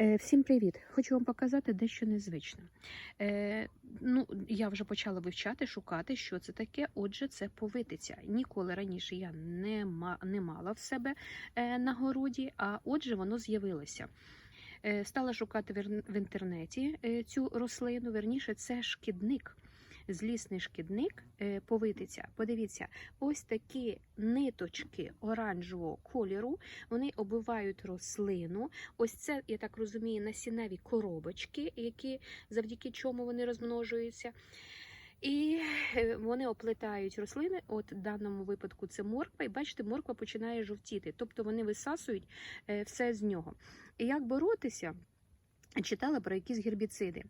Е, Всім привіт! Хочу вам показати дещо незвичне. Е, ну, я вже почала вивчати, шукати, що це таке. Отже, це повитиця. Ніколи раніше я не, ма, не мала в себе е, на городі, а отже, воно з'явилося. Е, стала шукати в, інтернеті е, цю рослину. Верніше, це шкідник. Злісний шкідник е, повитиця. Подивіться, ось такі ниточки оранжевого кольору. Вони оббивають рослину. Ось це, я так розумію, насінневі коробочки, які завдяки чому вони розмножуються. І е, вони оплетають рослини. От в даному випадку це морква, і бачите, морква починає жовтіти, тобто вони висасують е, все з нього. І як боротися? Читала про якісь гербіциди.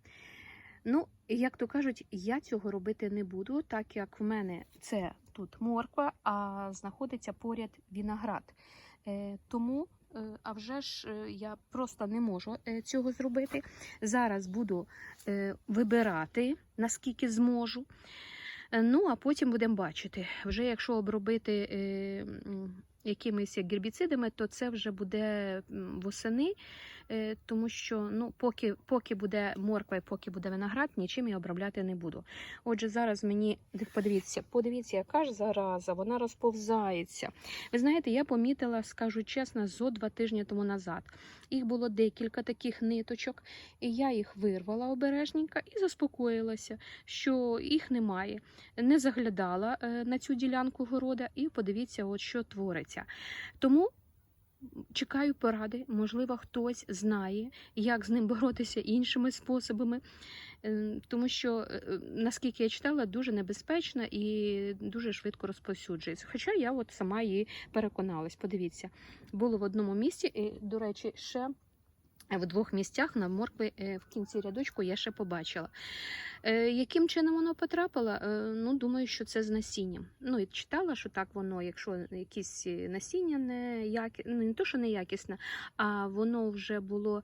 Ну, як то кажуть, я цього робити не буду, так як в мене це тут морква, а знаходиться поряд виноград. Е, тому, е, а вже ж е, я просто не можу цього зробити. Зараз буду вибирати, наскільки зможу. Ну, а потім будемо бачити. Вже якщо обробити якимись гербіцидами, то це вже буде восени, тому що ну, поки, поки буде морква і поки буде виноград, нічим я обробляти не буду. Отже, зараз мені подивіться, подивіться, яка ж зараза, вона розповзається. Ви знаєте, я помітила, скажу чесно, зо два тижні тому назад. Їх було декілька таких ниточок, і я їх вирвала обережненько і заспокоїлася, що їх немає. Не заглядала е, на цю ділянку города, і подивіться, от що твориться. Тому. Чекаю поради, можливо, хтось знає, як з ним боротися іншими способами, Е, тому що, е, е, наскільки я читала, дуже небезпечна і дуже швидко розповсюджується. Хоча я от сама її переконалась. Подивіться, було в одному місці, і, до речі, ще. В двох місцях на моркві е, в кінці рядочку я ще побачила. Е, Яким чином воно потрапило? Е, Ну, думаю, що це з насінням. Ну, і читала, що так воно, якщо якісь е, насіння не які... ну, не то, що неякісне, а воно вже було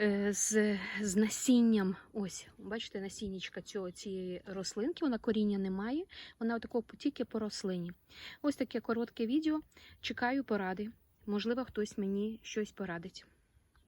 е, з, з насінням. Ось, бачите, насіннячка цього цієї рослинки, вона коріння не має, вона такого тільки по рослині. Ось таке коротке відео. Чекаю поради. Можливо, хтось мені щось порадить.